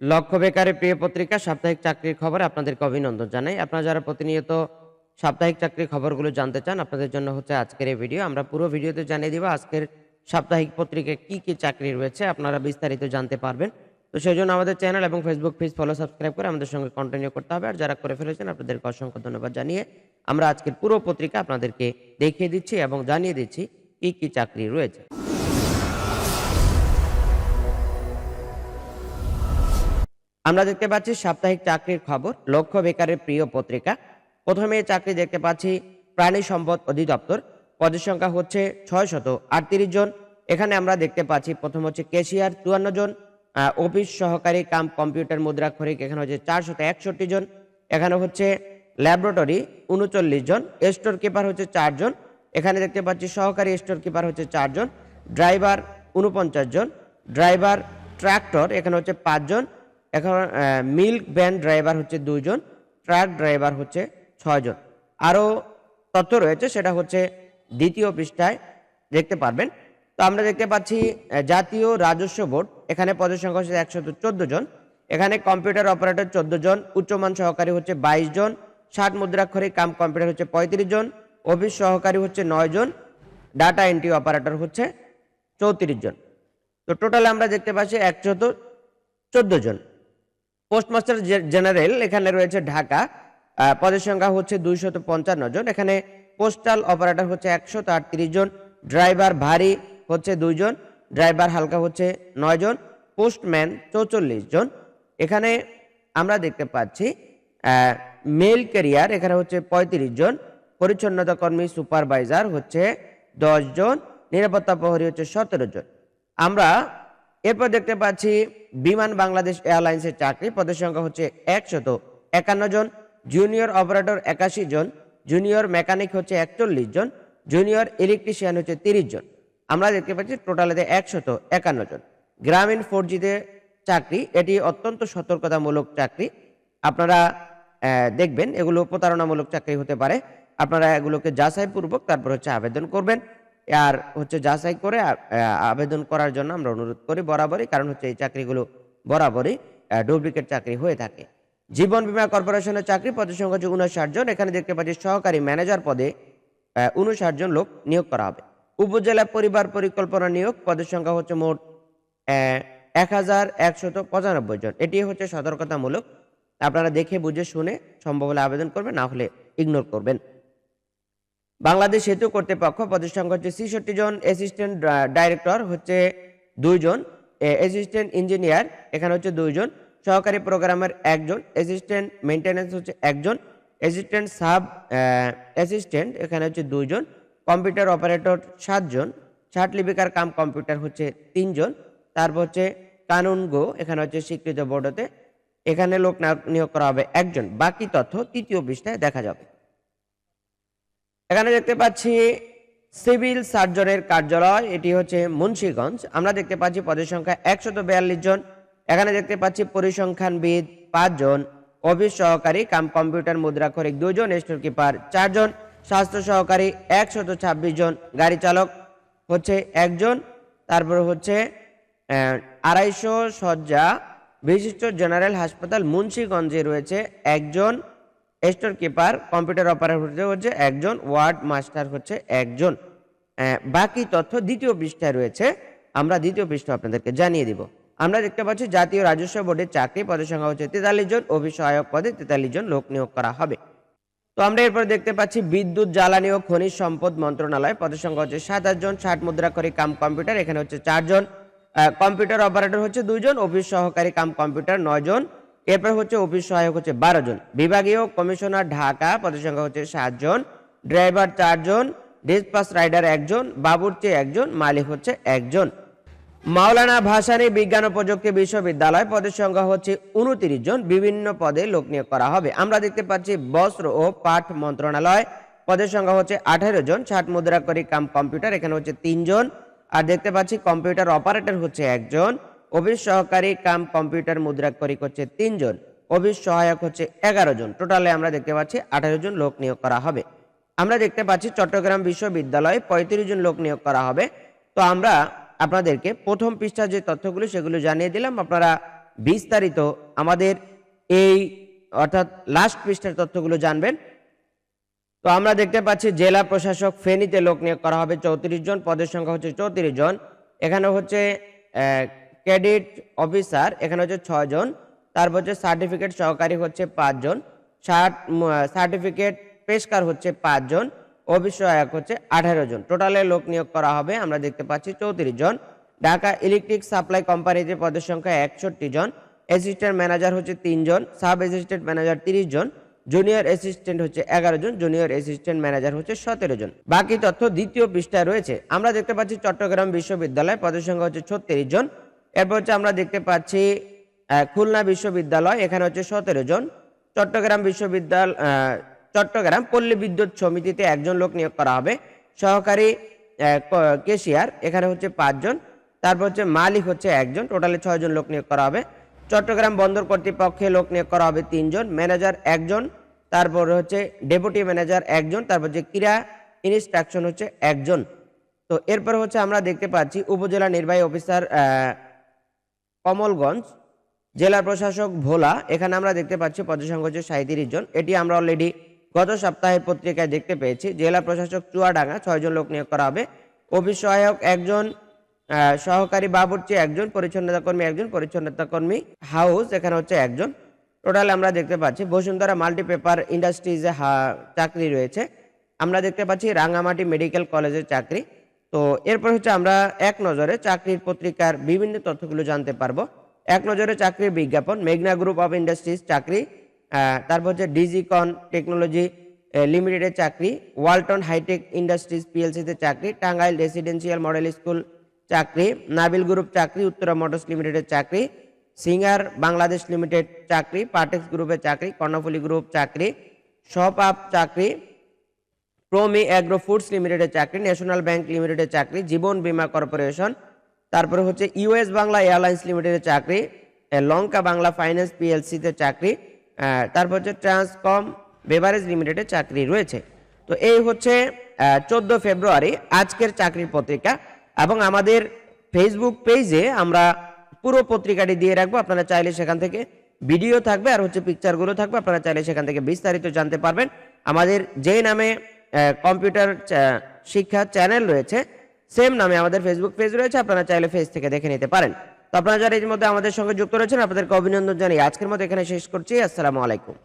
লক্ষ্য বেকারের প্রিয় পত্রিকা, সাপ্তাহিক চাকরির খবর আপনাদেরকে অভিনন্দন জানাই। আপনারা যারা প্রতিনিয়ত সাপ্তাহিক চাকরির খবরগুলো জানতে চান, আপনাদের জন্য হচ্ছে আজকের এই ভিডিও। আমরা পুরো ভিডিওতে জানিয়ে দিব আজকের সাপ্তাহিক পত্রিকায় কি কি চাকরি রয়েছে, আপনারা বিস্তারিত জানতে পারবেন। তো সেই জন্য আমাদের চ্যানেল এবং ফেসবুক পেজ ফলো সাবস্ক্রাইব করে আমাদের সঙ্গে কন্টিনিউ করতে হবে। আর যারা করে ফেলেছেন, আপনাদেরকে অসংখ্য ধন্যবাদ জানিয়ে আমরা আজকের পুরো পত্রিকা আপনাদেরকে দেখিয়ে দিচ্ছি এবং জানিয়ে দিচ্ছি কি কি চাকরি রয়েছে। আমরা দেখতে পাচ্ছি সাপ্তাহিক চাকরির খবর, লক্ষ্য বেকারের প্রিয় পত্রিকা। প্রথমে চাকরি দেখতে পাচ্ছি প্রাণী সম্পদ অধিদপ্তর। পদের সংখ্যা হচ্ছে ছয় শত আটত্রিশ জন। এখানে আমরা দেখতে পাচ্ছি প্রথম হচ্ছে কেশিয়ার চুয়ান্ন জন অফিস সহকারী কাম কম্পিউটার মুদ্রা খরিক, এখানে হচ্ছে চারশত একষট্টি জন। এখানে হচ্ছে ল্যাবরেটরি উনচল্লিশ জন, স্টোর কিপার হচ্ছে চারজন এখানে দেখতে পাচ্ছি সহকারী স্টোর কিপার হচ্ছে চারজন ড্রাইভার উনপঞ্চাশ জন, ড্রাইভার ট্রাক্টর, এখানে হচ্ছে পাঁচজন এখন মিল্ক ভ্যান ড্রাইভার হচ্ছে দুইজন ট্রাক ড্রাইভার হচ্ছে ছয়জন। আরও তথ্য রয়েছে, সেটা হচ্ছে দ্বিতীয় পৃষ্ঠায় দেখতে পারবেন। তো আমরা দেখতে পাচ্ছি জাতীয় রাজস্ব বোর্ড, এখানে পদের সংখ্যা হচ্ছে একশত চোদ্দ জন। এখানে কম্পিউটার অপারেটর চোদ্দ জন, উচ্চমান সহকারী হচ্ছে বাইশ জন, ষাট মুদ্রাক্ষরিক কাম কম্পিউটার হচ্ছে পঁয়ত্রিশ জন, অফিস সহকারী হচ্ছে নয় জন, ডাটা এন্ট্রি অপারেটর হচ্ছে চৌত্রিশ জন। তো টোটাল আমরা দেখতে পাচ্ছি একশত চোদ্দ জন। পোস্টমাস্টার জেনারেল এখানে রয়েছে ঢাকা। পদের সংখ্যা হচ্ছে দুইশত পঞ্চান্ন জন। এখানে পোস্টাল অপারেটর হচ্ছে একশত আটত্রিশ জন। ড্রাইভার ভারী হচ্ছে দুইজন ড্রাইভার হালকা হচ্ছে নয় জন। পোস্টম্যান চৌচল্লিশ জন। এখানে আমরা দেখতে পাচ্ছি মেল ক্যারিয়ার এখানে হচ্ছে পঁয়ত্রিশ জন। পরিচ্ছন্নতা কর্মী সুপারভাইজার হচ্ছে দশ জন। নিরাপত্তা প্রহরী হচ্ছে সতেরো জন। আমরা এরপর দেখতে পাচ্ছি বিমান বাংলাদেশ এয়ারলাইন্সের চাকরি, পদের সংখ্যা হচ্ছে একশত একান্ন জন জুনিয়র অপারেটর একাশি জন জুনিয়র মেকানিক হচ্ছে একচল্লিশ জন জুনিয়র ইলেকট্রিশিয়ান হচ্ছে তিরিশ জন। আমরা দেখতে পাচ্ছি টোটালেতে একশত একান্ন জন। গ্রামীণ ফোর জিতে চাকরি, এটি অত্যন্ত সতর্কতামূলক চাকরি। আপনারা দেখবেন এগুলো প্রতারণামূলক চাকরি হতে পারে। আপনারা এগুলোকে যাচাইপূর্বক তারপর হচ্ছে আবেদন করবেন। আর হচ্ছে যাচাই করে আবেদন করার জন্য আমরা অনুরোধ করি বরাবরই, কারণ হচ্ছে এই চাকরিগুলো বরাবরই ডুপ্লিকেট চাকরি হয়ে থাকে। জীবন বীমা কর্পোরেশনের চাকরি পদের সংখ্যা হচ্ছে উনষাট জন, এখানে দেখতে পাচ্ছি সহকারী ম্যানেজার পদে উনষাট জন লোক নিয়োগ করা হবে। উপজেলা পরিবার পরিকল্পনা নিয়োগ, পদের সংখ্যা হচ্ছে মোট এক হাজার একশত পঁচানব্বই জন। এটি হচ্ছে সতর্কতামূলক। আপনারা দেখে বুঝে শুনে সম্ভব হলে আবেদন করবেন, না হলে ইগনোর করবেন। বাংলাদেশ সেতু কর্তৃপক্ষ সংখ্যা হচ্ছে ছেষট্টি জন অ্যাসিস্ট্যান্ট ডাইরেক্টর হচ্ছে দুইজন অ্যাসিস্ট্যান্ট ইঞ্জিনিয়ার এখানে হচ্ছে দুইজন সহকারী প্রোগ্রামার একজন। অ্যাসিস্ট্যান্ট মেনটেন্যান্স হচ্ছে একজন। অ্যাসিস্ট্যান্ট সাব অ্যাসিস্ট্যান্ট এখানে হচ্ছে দুইজন কম্পিউটার অপারেটর সাতজন ষাট লিপিকার কাম কম্পিউটার হচ্ছে তিনজন তারপর হচ্ছে কানুন গো, এখানে হচ্ছে স্বীকৃত বোর্ডতে এখানে লোক নিয়োগ করা হবে একজন। বাকি তথ্য তৃতীয় পৃষ্ঠায় দেখা যাবে। এখানে দেখতে পাচ্ছি সিভিল সার্জনের কার্যালয়, এটি হচ্ছে মুন্সিগঞ্জ। আমরা দেখতে পাচ্ছি পদের সংখ্যা একশত বিয়াল্লিশ জন। এখানে দেখতে পাচ্ছি পরিসংখ্যানবিদ পাঁচজন অফিস সহকারী কাম কম্পিউটার মুদ্রা মুদ্রাক্ষরিক দুজন স্টোর কিপার চারজন স্বাস্থ্য সহকারী একশত ছাব্বিশ জন। গাড়ি চালক হচ্ছে একজন তারপর হচ্ছে আড়াইশো শয্যা বিশিষ্ট জেনারেল হাসপাতাল মুন্সিগঞ্জে রয়েছে একজন স্টোর কিপার, কম্পিউটার অপারেটর হচ্ছে একজন, ওয়ার্ড মাস্টার হচ্ছে একজন। বাকি তথ্য দ্বিতীয় পৃষ্ঠায় রয়েছে, আমরা দ্বিতীয় পৃষ্ঠা আপনাদেরকে জানিয়ে দিব। আমরা দেখতে পাচ্ছি জাতীয় রাজস্ব বোর্ডের চাকরি পদের সংখ্যা হচ্ছে তেতাল্লিশ জন অফিস সহায়ক পদে তেতাল্লিশ জন লোক নিয়োগ করা হবে। তো আমরা এরপর দেখতে পাচ্ছি বিদ্যুৎ, জ্বালানি ও খনিজ সম্পদ মন্ত্রণালয়, পদের সংখ্যা হচ্ছে সাতাশ জন, ষাট মুদ্রা করে কাম কম্পিউটার, এখানে হচ্ছে চারজন কম্পিউটার অপারেটর হচ্ছে দুইজন অফিস সহকারী কাম কম্পিউটার নয় জন। এরপর হচ্ছে অফিস সহায়ক হচ্ছে বারো জন। বিভাগীয় কমিশনার ঢাকা, পদের সংখ্যা হচ্ছে সাতজন ড্রাইভার চারজন ডিসপাস রাইডার একজন বাবুর্চি একজন মালিক হচ্ছে একজন মাওলানা ভাসানী বিজ্ঞান ও প্রযুক্তি বিশ্ববিদ্যালয় পদের সংখ্যা হচ্ছে উনত্রিশ জন। বিভিন্ন পদে লোক নিয়োগ করা হবে। আমরা দেখতে পাচ্ছি বস্ত্র ও পাঠ মন্ত্রণালয় পদের সংখ্যা হচ্ছে আঠারো জন। ষাট মুদ্রা করি কাম কম্পিউটার এখানে হচ্ছে তিনজন আর দেখতে পাচ্ছি কম্পিউটার অপারেটর হচ্ছে একজন অফিস সহকারী কাম কম্পিউটার মুদ্রাক্ষরিক হচ্ছে তিনজন অফিস সহায়ক হচ্ছে এগারো জন টোটালে আমরা দেখতে পাচ্ছি আঠারো জন লোক নিয়োগ করা হবে। আমরা দেখতে পাচ্ছি চট্টগ্রাম বিশ্ববিদ্যালয়ে পঁয়ত্রিশ জন লোক নিয়োগ করা হবে। তো আমরা আপনাদেরকে প্রথম পৃষ্ঠার যে তথ্যগুলো সেগুলো জানিয়ে দিলাম। আপনারা বিস্তারিত আমাদের এই, অর্থাৎ লাস্ট পৃষ্ঠার তথ্যগুলো জানবেন। তো আমরা দেখতে পাচ্ছি জেলা প্রশাসক ফেনীতে লোক নিয়োগ করা হবে চৌত্রিশ জন, পদের সংখ্যা হচ্ছে চৌত্রিশ জন। এখানে হচ্ছে ক্রেডিট অফিসার, এখানে হচ্ছে ছয় জন। তারপর হচ্ছে সার্টিফিকেট সহকারী হচ্ছে পাঁচজন সার্টিফিকেট পেশকার হচ্ছে পাঁচজন অফিস সহায়ক হচ্ছে আঠারো জন। টোটালে লোক নিয়োগ করা হবে, আমরা দেখতে পাচ্ছি চৌত্রিশ জন। ঢাকা ইলেকট্রিক সাপ্লাই কোম্পানিতে পদের সংখ্যা একষট্টি জন। অ্যাসিস্ট্যান্ট ম্যানেজার হচ্ছে তিনজন সাব অ্যাসিস্ট্যান্ট ম্যানেজার তিরিশ জন। জুনিয়র অ্যাসিস্ট্যান্ট হচ্ছে এগারো জন। জুনিয়র অ্যাসিস্ট্যান্ট ম্যানেজার হচ্ছে সতেরো জন। বাকি তথ্য দ্বিতীয় পৃষ্ঠায় রয়েছে। আমরা দেখতে পাচ্ছি চট্টগ্রাম বিশ্ববিদ্যালয়, পদের সংখ্যা হচ্ছে ছত্রিশ জন। এরপর হচ্ছে আমরা দেখতে পাচ্ছি খুলনা বিশ্ববিদ্যালয়, এখানে হচ্ছে সতেরো জন। চট্টগ্রাম বিশ্ববিদ্যালয় চট্টগ্রাম পল্লী বিদ্যুৎ সমিতিতে একজন লোক নিয়োগ করা হবে। সহকারী কেশিয়ার, এখানে হচ্ছে পাঁচজন তারপর হচ্ছে মালিক হচ্ছে একজন, টোটালে ছয়জন লোক নিয়োগ করা হবে। চট্টগ্রাম বন্দর কর্তৃপক্ষে লোক নিয়োগ করা হবে তিনজন ম্যানেজার একজন, তারপর হচ্ছে ডেপুটি ম্যানেজার একজন, তারপর হচ্ছে ক্রীড়া ইনস্ট্রাকশন হচ্ছে একজন। তো এরপর হচ্ছে আমরা দেখতে পাচ্ছি, উপজেলা নির্বাহী অফিসার কমলগঞ্জ জেলা প্রশাসক ভোলা, এখানে আমরা দেখতে পাচ্ছি পদের সংখ্যা হচ্ছে সাঁত্রিশ জন। এটি আমরা অলরেডি গত সপ্তাহের পত্রিকায় দেখতে পেয়েছি। জেলা প্রশাসক চুয়াডাঙ্গা ছয়জন লোক নিয়োগ করা হবে। অফিস সহায়ক একজন সহকারী বাবুর্চি একজন, পরিচ্ছন্নতা কর্মী একজন, পরিচ্ছন্নতা কর্মী হাউস এখানে হচ্ছে একজন। টোটাল আমরা দেখতে পাচ্ছি বসুন্ধরা মাল্টিপেপার ইন্ডাস্ট্রিজে চাকরি রয়েছে। আমরা দেখতে পাচ্ছি রাঙ্গামাটি মেডিকেল কলেজের চাকরি। তো এরপর হচ্ছে আমরা এক নজরে চাকরির পত্রিকার বিভিন্ন তথ্যগুলো জানতে পারব। এক নজরে চাকরির বিজ্ঞাপন, মেঘনা গ্রুপ অফ ইন্ডাস্ট্রিজ চাকরি তারপর হচ্ছে ডিজিকন টেকনোলজি লিমিটেডের চাকরি ওয়ালটন হাইটেক ইন্ডাস্ট্রিজ পিএলসিতে চাকরি টাঙ্গাইল রেসিডেন্সিয়াল মডেল স্কুল চাকরি নাবিল গ্রুপ চাকরি উত্তরা মোটরস লিমিটেডের চাকরি সিঙ্গার বাংলাদেশ লিমিটেড চাকরি পার্টেক্স গ্রুপের চাকরি কর্ণফুলি গ্রুপ চাকরি সপাপ চাকরি প্রমি অ্যাগ্রো ফুডস লিমিটেডের চাকরি, ন্যাশনাল ব্যাংক লিমিটেডের চাকরি, জীবন বীমা কর্পোরেশন, তারপরে হচ্ছে ইউএস বাংলা এয়ারলাইন্স লিমিটেডের চাকরি লঙ্কা বাংলা ফাইন্যান্স পিএলসিতে চাকরি তারপর হচ্ছে ট্রান্সকম বেভারেজ লিমিটেডের চাকরি রয়েছে। তো এই হচ্ছে চোদ্দ ফেব্রুয়ারি আজকের চাকরির পত্রিকা এবং আমাদের ফেসবুক পেজে আমরা পুরো পত্রিকাটি দিয়ে রাখব। আপনারা চাইলে সেখান থেকে ভিডিও থাকবে আর হচ্ছে পিকচারগুলো থাকবে। আপনারা চাইলে সেখান থেকে বিস্তারিত জানতে পারবেন। আমাদের যেই নামে কম্পিউটার শিক্ষা চ্যানেল রয়েছে। সেম নামে আমাদের ফেসবুক পেজ রয়েছে, আপনারা চাইলে ফেজ থেকে দেখে নিতে পারেন। তো আপনারা যারা এর মধ্যে আমাদের সঙ্গে যুক্ত রয়েছেন, আপনাদেরকে অভিনন্দন জানিয়ে আজকের মতো এখানে শেষ করছি। আসসালামু আলাইকুম।